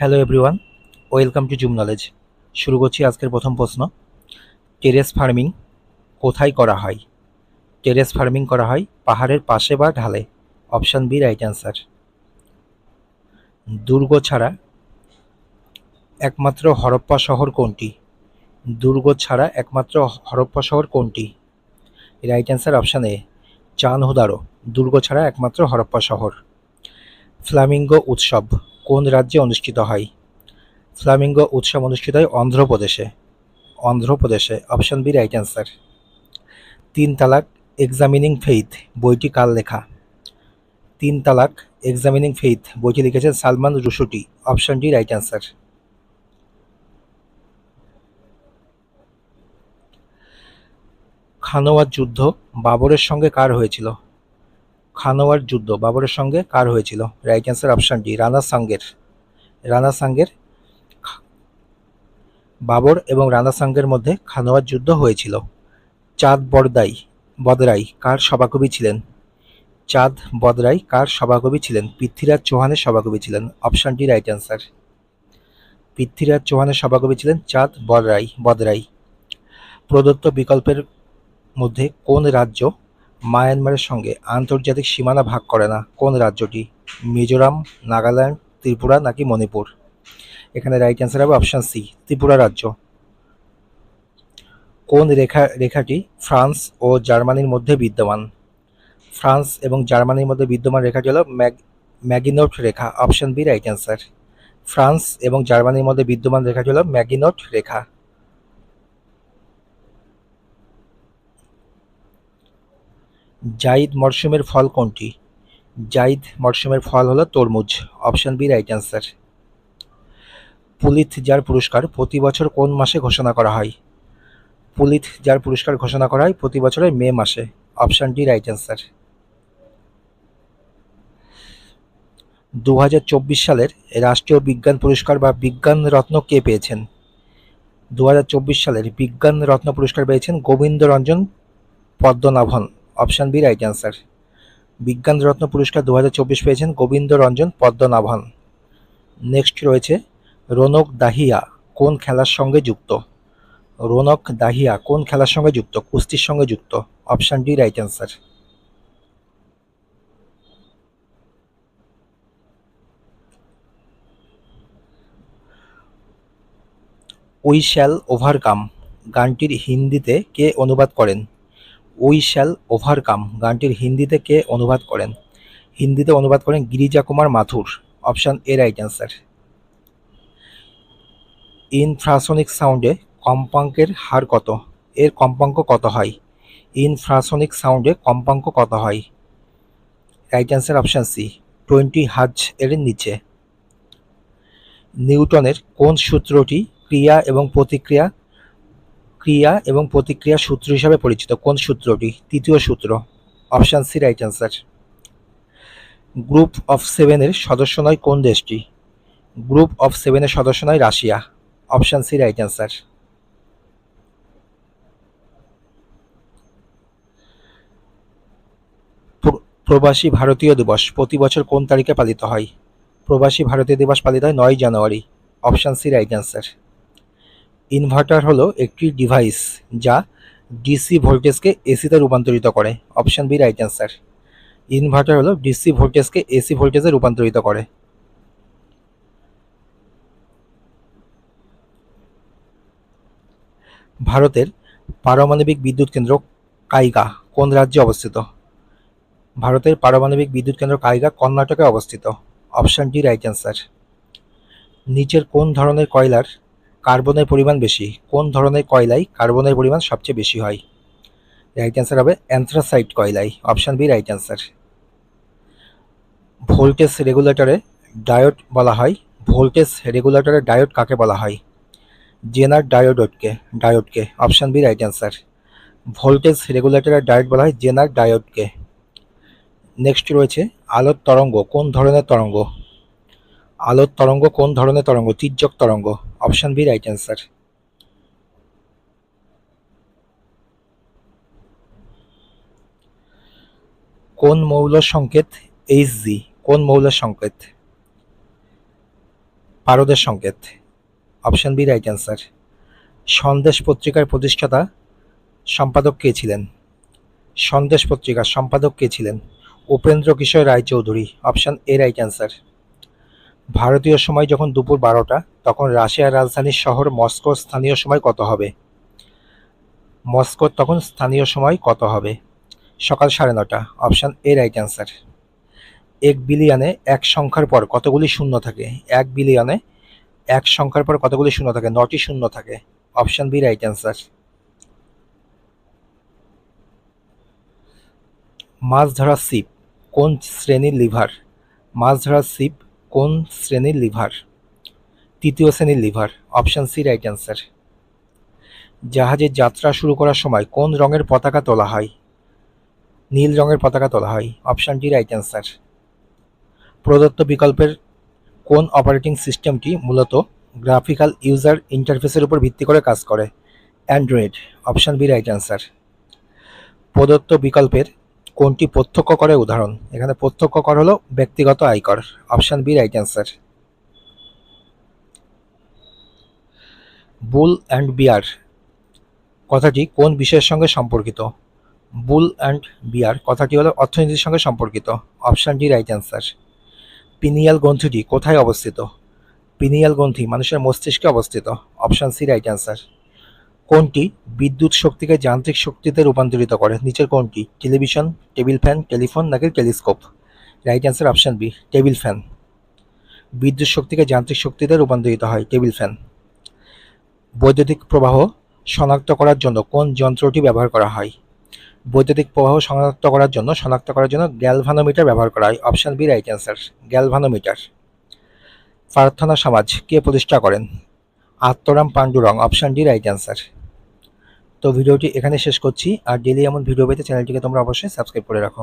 Hello everyone welcome to Zoom Knowledge শুরু করছি আজকের প্রথম প্রশ্ন। টেরেস ফার্মিং কোথায় করা হয়? টেরেস ফার্মিং করা হয় পাহাড়ের পাশে বা ঢালে। অপশান বি রাইট অ্যান্সার দুর্গ ছাড়া একমাত্র হরপ্পা শহর কোনটি? দুর্গ ছাড়া একমাত্র হরপ্পা শহর কোনটি? রাইট অ্যান্সার অপশান এ চান হুদারো দুর্গ ছাড়া একমাত্র হরপ্পা শহর। ফ্লামিঙ্গো উৎসব। কোন রাজ্যে অনুষ্ঠিত হয়? ফ্লামিঙ্গো উৎসব অনুষ্ঠিত হয় অন্ধ্রপ্রদেশে। অন্ধ্রপ্রদেশে অপশন বি রাইট অ্যান্সার তিন তালাক এক্সামিনিং ফেইথ বইটি কার লেখা? তিন তালাক এক্সামিনিং ফেইথ বইটি লিখেছেন Salman Rushdie option D right answer Khanwa যুদ্ধ বাবরের সঙ্গে কার হয়েছিল? খানোয়ার যুদ্ধ বাবরের সঙ্গে কার হয়েছিল? Right answer option D Rana সাঙ্গের। Rana সাঙ্গের বাবর এবং রানা সাঙ্গের মধ্যে খানোয়ার যুদ্ধ হয়েছিল। চাঁদ বরদাই, বদরাই কার সভাকবি ছিলেন? চাঁদ বদরাই কার সভাকবি ছিলেন? পৃথ্বীরাজ চৌহানের সভাকবি ছিলেন। Option D right answer Prithviraj চৌহানের সভাকবি ছিলেন চাঁদ বদরাই বদরাই। প্রদত্ত বিকল্পের মধ্যে কোন রাজ্য মায়ানমারের সঙ্গে আন্তর্জাতিক সীমানা ভাগ করে না কোন রাজ্যটি? মিজোরাম, নাগাল্যান্ড, ত্রিপুরা নাকি মণিপুর? এখানে রাইট অ্যান্সার হবে অপশান সি ত্রিপুরা রাজ্য। কোন রেখা, রেখাটি ফ্রান্স ও জার্মানির মধ্যে বিদ্যমান? ফ্রান্স এবং জার্মানির মধ্যে বিদ্যমান রেখাটি হলো ম্যাগ, ম্যাগিনোট রেখা option B right answer France এবং জার্মানির মধ্যে বিদ্যমান রেখাটি হলো ম্যাগিনোট রেখা। জাইদ মরশুমের ফল কোনটি? জাইদ মরশুমের ফল হলো তরমুজ, অপশন বি রাইট অ্যান্সার। যার পুরস্কার প্রতি বছর কোন মাসে ঘোষণা করা হয়? পুলিত যার পুরস্কার ঘোষণা করা হয় প্রতি বছরের মে মাসে, অপশন ডি রাইট অ্যান্সার। দু হাজার চব্বিশ সালের রাষ্ট্রীয় বিজ্ঞান পুরস্কার বা বিজ্ঞান রত্ন কে পেয়েছেন? দু হাজার চব্বিশ সালের বিজ্ঞান রত্ন পুরস্কার পেয়েছেন Govindarajan Padmanabhan. Option B right answer বিজ্ঞান রত্ন পুরস্কার দু হাজার চব্বিশ পেয়েছেন গোবিন্দ রঞ্জন পদ্মনাভন। নেক্সট রয়েছে, রোনক দাহিয়া কোন খেলার সঙ্গে যুক্ত? রোনক দাহিয়া কোন খেলার সঙ্গে যুক্ত? কুস্তির সঙ্গে যুক্ত। Option D right answer we shall overcome, গানটির হিন্দিতে কে অনুবাদ করেন? উই শ্যাল ওভারকাম গানটির হিন্দিতে কে অনুবাদ করেন? হিন্দিতে অনুবাদ করেন Girija Kumar Mathur. Option A right answer infrasonic সাউন্ডে কম্পাঙ্কের হার কত? এর কম্পাঙ্ক কত হয়? ইনফ্রাসনিক সাউন্ডে কম্পাঙ্ক কত হয়? Right answer option C twenty হাজ এর নিচে। নিউটনের কোন সূত্রটি ক্রিয়া এবং প্রতিক্রিয়া ক্রিয়া এবং প্রতিক্রিয়া সূত্র হিসাবে পরিচিত। কোন সূত্রটি? তৃতীয় সূত্র। Option C, right answer. Group of সেভেনের সদস্য নয় কোন দেশটি? গ্রুপ অফ সেভেনের সদস্য নয় Russia. Option C, right answer. প্রবাসী ভারতীয় দিবস প্রতি বছর কোন তারিখে পালিত হয়? প্রবাসী ভারতীয় দিবস পালিত হয় নয় জানুয়ারি। Option C, right answer. Inverter হলো একটি ডিভাইস যা ডিসি ভোল্টেজকে এসিতে রূপান্তরিত করে। Option B right answer inverter হলো ডিসি ভোল্টেজকে এসি ভোল্টেজে রূপান্তরিত করে। ভারতের পারমাণবিক বিদ্যুৎ কেন্দ্র কাইগা, কোন রাজ্যে অবস্থিত? ভারতের পারমাণবিক বিদ্যুৎ কেন্দ্র কাইগা, কর্ণাটকে অবস্থিত। অপশান ডি রাইট অ্যান্সার নিচের কোন ধরনের কয়লার কার্বনের পরিমাণ বেশি? কোন ধরনের কয়লায় কার্বনের পরিমাণ সবচেয়ে বেশি হয়? রাইট অ্যান্সার হবে anthracite কয়লাই option B right answer voltage রেগুলেটরে diode বলা হয়। ভোল্টেজ রেগুলেটরের ডায়োড কাকে বলা হয়? জেনার ডায়োডকে ডায়োডকে option B right answer voltage রেগুলেটরের diode বলা হয় জেনার ডায়োডকে নেক্সট রয়েছে আলোর তরঙ্গ, কোন ধরনের তরঙ্গ? আলোর তরঙ্গ কোন ধরনের তরঙ্গ? তির্যক তরঙ্গ। অপশান বি রাইট অ্যান্সার কোন মৌল সংকেত এইচ জি কোন মৌলের সংকেত? পারদের সংকেত। Option B right answer Sandesh পত্রিকার প্রতিষ্ঠাতা সম্পাদক কে ছিলেন? সন্দেশ পত্রিকার সম্পাদক কে ছিলেন? Upendra Kishore Raychaudhuri. Option A right answer ভারতীয় সময় যখন দুপুর বারোটা, তখন রাশিয়ার রাজধানীর শহর মস্কোর স্থানীয় সময় কত হবে? মস্কোর তখন স্থানীয় সময় কত হবে? সকাল সাড়ে নটা অপশান এ রাইট অ্যান্সার। এক বিলিয়নে এক সংখ্যার পর কতগুলি শূন্য থাকে? এক বিলিয়নে এক সংখ্যার পর কতগুলি শূন্য থাকে? নটি শূন্য থাকে। Option B right answer. মাছ ধরা সিপ কোন শ্রেণির লিভার? মাছ ধরা সিপ কোন শ্রেণির লিভার? তৃতীয় শ্রেণির lever, option C right answer. জাহাজের যাত্রা শুরু করার সময় কোন রঙের পতাকা তোলা হয়? নীল রঙের পতাকা তোলা হয়, অপশন ডি রাইট অ্যান্সার। প্রদত্ত বিকল্পের কোন অপারেটিং সিস্টেমটি মূলত গ্রাফিক্যাল ইউজার ইন্টারফেসের উপর ভিত্তি করে কাজ করে? Android, option B right answer. প্রদত্ত বিকল্পের কোনটি প্রত্যক্ষ করের উদাহরণ, এখানে প্রত্যক্ষ কর হলো ব্যক্তিগত আয়কর option B right answer bull and bear কথাটি কোন বিষয়ের সঙ্গে সম্পর্কিত? বুল অ্যান্ড বিয়ার কথাটি হলো অর্থনীতির সঙ্গে সম্পর্কিত option D right answer pineal গ্রন্থিটি কোথায় অবস্থিত? পিনিয়াল গ্রন্থি, মানুষের মস্তিষ্কে অবস্থিত অপশন সি রাইট অ্যান্সার কোনটি বিদ্যুৎ শক্তিকে যান্ত্রিক শক্তিতে রূপান্তরিত করে। নিচের কোনটি টেলিভিশন, টেবিল ফ্যান, টেলিফোন নাকি telescope. Right answer option B, table fan. বিদ্যুৎ শক্তিকে যান্ত্রিক শক্তিতে রূপান্তরিত হয় টেবিল ফ্যান। বৈদ্যুতিক প্রবাহ শনাক্ত করার জন্য কোন যন্ত্রটি ব্যবহার করা হয়? বৈদ্যুতিক প্রবাহ শনাক্ত করার জন্য, শনাক্ত করার জন্য গ্যালভানোমিটার ব্যবহার করা হয়। Option B, right answer, galvanometer. প্রার্থনা সমাজ কে প্রতিষ্ঠা করেন? Atmaram Pandurang, option D, right answer. তো ভিডিওটি এখানে শেষ করছি, আর ডেলি এমন ভিডিও পেতে চ্যানেলটিকে তোমরা অবশ্যই সাবস্ক্রাইব করে রাখো।